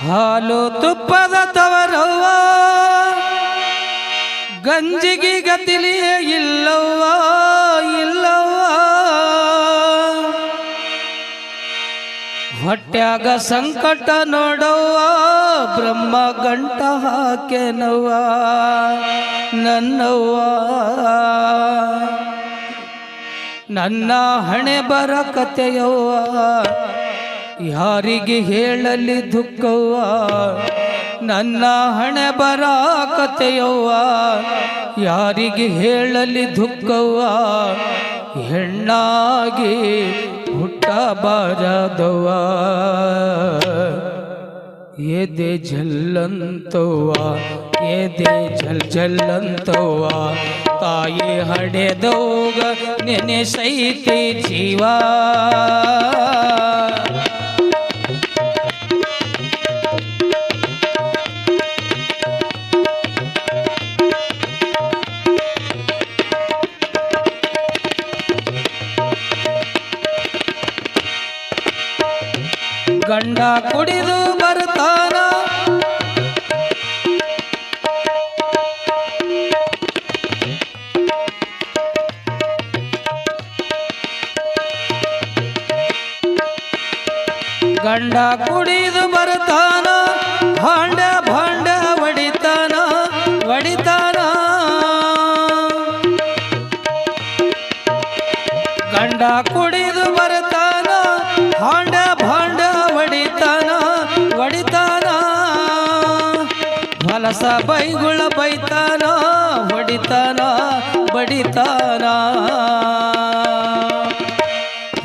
ಹಾಲು ತುಪ್ಪದ ತವರವ್ವ ಗಂಜಿಗೆ ಗತಿಲಿ ಹೊಟ್ಯಾಗ ಸಂಕಟ ನೋಡವ್ವ, ಬ್ರಹ್ಮ ಗಂಟ ಹಾಕೆನವ್ವ, ನನ್ನವ್ವ. ನನ್ನ ಹಣೆ ಬರ ಕತೆಯವ್ವ ಯಾರಿಗೆ ಹೇಳಲಿ ದುಃಖವ್ವ, ನನ್ನ ಹಣೆ ಬರ ಕತೆಯವ್ವ ಯಾರಿಗೆ ಹೇಳಲಿ ದುಃಖವ್ವ, ಹೆಣ್ಣಾಗಿ ಹುಟ್ಟಬಾರದವ್ವ ಎದೆ ಜಲ್ಲಂತವ್ವ ಎದೆ ಜಲ್ ಜಲ್ಲಂತವ್ವ ತಾಯಿ ಹಡೆದೋಗ ನೆನೆಸೈತೆ ಜೀವ ಗಂಡ ಕುಡಿದು ಬರ್ತಾನ ಗಂಡ ಕುಡಿದು ಬರ್ತಾನ ಭಾಂಡ ಭಾಂಡ ಒಡಿತಾನ ಒಡಿತಾನ ಗಂಡ ಕುಡಿದು ಹೊಲಸ ಬೈಗುಳ ಬೈತಾನ, ಹೊಡಿತಾನ, ಬಡಿತಾನ.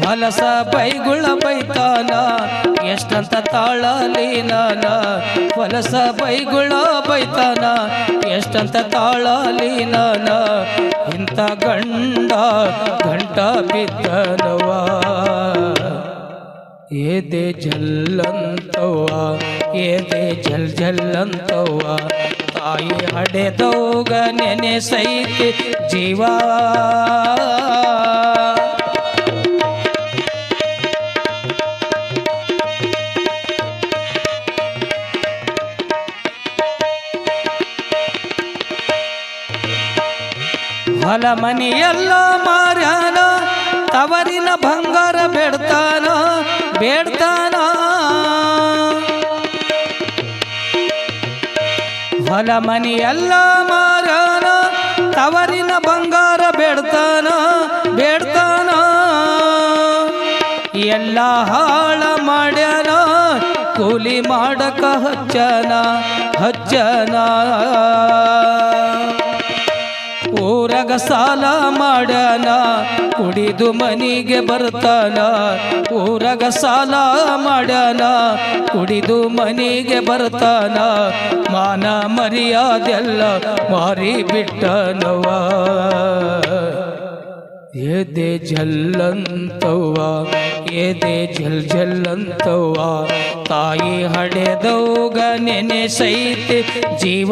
ಹೊಲಸ ಬೈಗುಳ ಬೈತಾನ, ಎಷ್ಟಂತ ತಾಳಲಿ ನಾನ. ಹೊಲಸ ಬೈಗುಳ ಬೈತಾನ, ಎಷ್ಟಂತ ತಾಳಲಿ ನಾನ. ಇಂಥ ಗಂಡ, ಗಂಟ ಬಿದ್ದನವ ಏದೆ ಜಲ್ಲಂತವ್ವ ಏದೆ ಜಲ್ ಜಲ್ಲಂತವ್ವ. ತಾಯಿ ಹಡೆದೋಗ ನೆನೆಸೈತಿ ಜೀವ. ಹೊಲ ಮನೆಯೆಲ್ಲ ಮಾರ್ಯಾನ ಬೇಡ್ತಾನ ಹೊಲ ಮನೆಯೆಲ್ಲ ಮಾರನ, ತವರಿನ ಬಂಗಾರ ಬೇಡ್ತಾನ ಬೇಡ್ತಾನ. ಎಲ್ಲ ಹಾಳ ಮಾಡ್ಯಾನ, ಕೂಲಿ ಮಾಡಕ ಹಚ್ಚನ ಹಚ್ಚನ. ಊರಗ ಸಾಲ ಮಾಡನ ಕುಡಿದು ಮನಿಗೆ ಬರ್ತಾನ. ಊರಗ ಸಾಲ ಮಾಡನ ಕುಡಿದು ಮನಿಗೆ ಬರ್ತಾನ. ಮಾನ ಮರ್ಯಾದೆಲ್ಲ ಮಾರಿ ಬಿಟ್ಟನವ ಎದೆ ಜಲ್ಲಂತವ್ವ, ಎದೆ ಜಲ್ ಜಲ್ಲಂತವ್ವ. ತಾಯಿ ಹಡೆದೌಗ ನೆನೆಸೈತೆ ಜೀವ.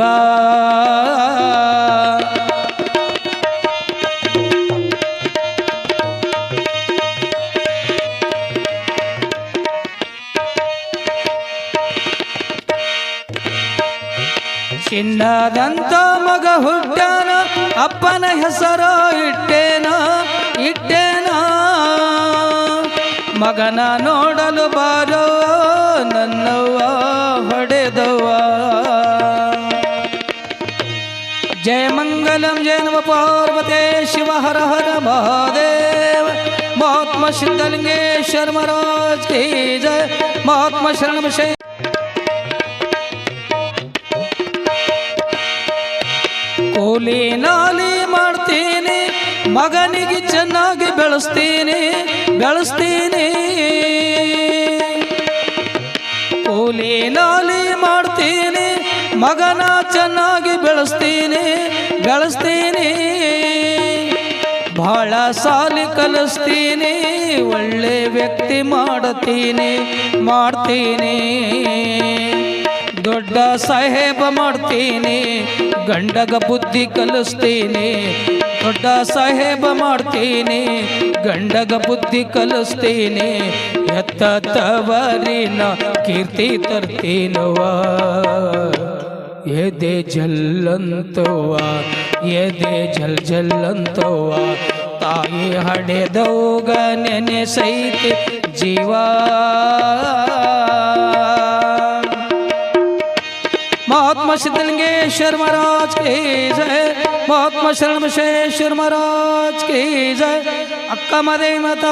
ಚಿನ್ನದಂತ ಮಗ ಹುಟ್ಟಾನ, ಅಪ್ಪನ ಹೆಸರು ಇಟ್ಟೇನ ಇಟ್ಟೇನ. ಮಗನ ನೋಡಲು ಬಾರೋ, ನನ್ನವ್ವ ಹೊಡೆದವ್ವ. ಜಯ ಮಂಗಲಂ, ಜಯ ನಮ ಪಾರ್ವತೆ, ಶಿವ ಹರ ಹರ ಮಹಾದೇವ. ಮಹಾತ್ಮ ಸಿದ್ಧಲಿಂಗೇಶ್ವರ ಮಹಾರಾಜ್ ಕಿ ಜಯ. ಮಹಾತ್ಮ ಶರಣ ಕೂಲಿ ನಾಲಿ ಮಾಡ್ತೀನಿ, ಮಗನಿಗೆ ಚೆನ್ನಾಗಿ ಬೆಳೆಸ್ತೀನಿ ಬೆಳೆಸ್ತೀನಿ. ಕೂಲಿ ನಾಲಿ ಮಾಡ್ತೀನಿ, ಮಗನ ಚೆನ್ನಾಗಿ ಬೆಳೆಸ್ತೀನಿ ಬೆಳೆಸ್ತೀನಿ. ಬಹಳ ಸಾಲಿ ಕಲಿಸ್ತೀನಿ, ಒಳ್ಳೆ ವ್ಯಕ್ತಿ ಮಾಡ್ತೀನಿ ಮಾಡ್ತೀನಿ. ದೊಡ್ಡ ಸಾಹೇಬ ಮಾಡ್ತೀನಿ, ಗಂಡಗ ಬುದ್ಧಿ ಕಲಿಸ್ತೀನಿ. ದೊಡ್ಡ ಸಾಹೇಬ ಮಾಡ್ತೀನಿ, ಗಂಡಗ ಬುದ್ಧಿ ಕಲಿಸ್ತೀನಿ. ಎತ್ತ ತವರಿನ ಕೀರ್ತಿ ತರ್ತೀನವ ಎದೆ ಜಲ್ಲಂತವ ಎದೆ ಜಲ್ ಜಲ್ಲಂತವ ತಾಯಿ ಹಡೆದೋಗ ನೆನೆಸೈತಿ ಜೀವ. महात्मा सिद्धलिंगेश्वर महाराज की जय। महात्मा शरण महाराज की जय। अक्का मदे माता